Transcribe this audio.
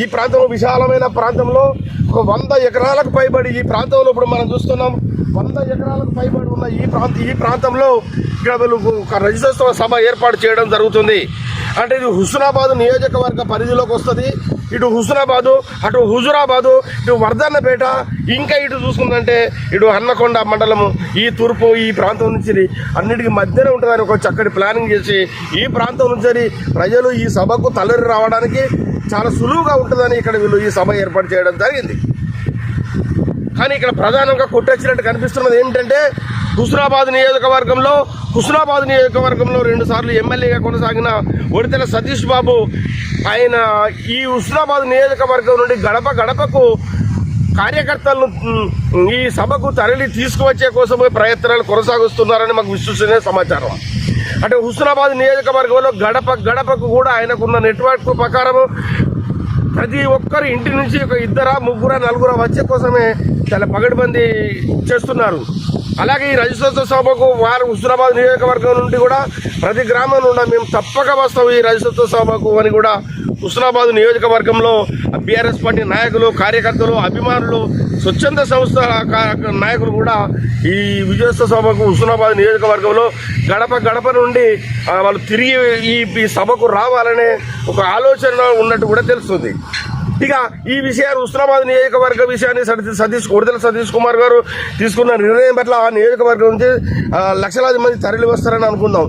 ఈ ప్రాంతంలో విశాలమైన ప్రాంతంలో ఒక వంద ఎకరాలకు పైబడి ఈ ప్రాంతంలో ఇప్పుడు మనం చూస్తున్నాం వంద ఎకరాలకు పైబడి ఉన్న ఈ ప్రాంత ఈ ప్రాంతంలో ఇక్కడ వీళ్ళు ఒక రజతోత్సవ సభ ఏర్పాటు చేయడం జరుగుతుంది. అంటే ఇది హుస్నాబాద్ నియోజకవర్గ పరిధిలోకి వస్తుంది. ఇటు హుస్నాబాదు అటు హుజురాబాదు ఇటు వర్ధన్నపేట ఇంకా ఇటు చూసుకుందంటే ఇటు హన్నకొండ మండలము ఈ తూర్పు ఈ ప్రాంతం నుంచి అన్నిటికీ మధ్యనే ఉంటుందని ఒక చక్కటి ప్లానింగ్ చేసి ఈ ప్రాంతం నుంచి ప్రజలు ఈ సభకు తలరి రావడానికి చాలా సులువుగా ఉంటుందని ఇక్కడ వీళ్ళు ఈ సభ ఏర్పాటు చేయడం జరిగింది. కానీ ఇక్కడ ప్రధానంగా కొట్టొచ్చినట్టు కనిపిస్తున్నది ఏంటంటే హుస్నాబాద్ నియోజకవర్గంలో హుస్నాబాద్ నియోజకవర్గంలో రెండు సార్లు ఎమ్మెల్యేగా కొనసాగిన ఒడితెల సతీష్ బాబు ఆయన ఈ హుస్నాబాద్ నియోజకవర్గం నుండి గడప గడపకు కార్యకర్తలను ఈ సభకు తరలి తీసుకువచ్చే కోసమే ప్రయత్నాలు కొనసాగిస్తున్నారని మాకు విశ్వసనీయ సమాచారం. అంటే హుస్నాబాద్ నియోజకవర్గంలో గడప గడపకు కూడా ఆయనకున్న నెట్వర్క్ ప్రకారము ప్రతి ఒక్కరు ఇంటి నుంచి ఒక ఇద్దర ముగ్గుర నలుగుర వచ్చే కోసమే చాలా పగడిబంది చేస్తున్నారు. అలాగే ఈ రజతోత్సవ సభకు వారు హుస్నాబాద్ నియోజకవర్గం నుండి కూడా ప్రతి గ్రామం నుండి మేము తప్పక వస్తాం ఈ రజతోత్సవ సభకు అని కూడా హుస్నాబాద్ నియోజకవర్గంలో బీఆర్ఎస్ పార్టీ నాయకులు కార్యకర్తలు అభిమానులు స్వచ్ఛంద సంస్థ నాయకులు కూడా ఈ విజయోత్సవ సభకు హుస్నాబాద్ నియోజకవర్గంలో గడప గడప నుండి వాళ్ళు తిరిగి ఈ సభకు రావాలనే ఒక ఆలోచన ఉన్నట్టు కూడా తెలుస్తుంది. ఇక ఈ విషయాన్ని హుస్నాబాద్ నియోజకవర్గ విషయాన్ని సతీష్ కొడతల సతీష్ కుమార్ గారు తీసుకున్న నిర్ణయం పట్ల ఆ నియోజకవర్గం నుంచి లక్షలాది మంది తరలి వస్తారని అనుకుందాం.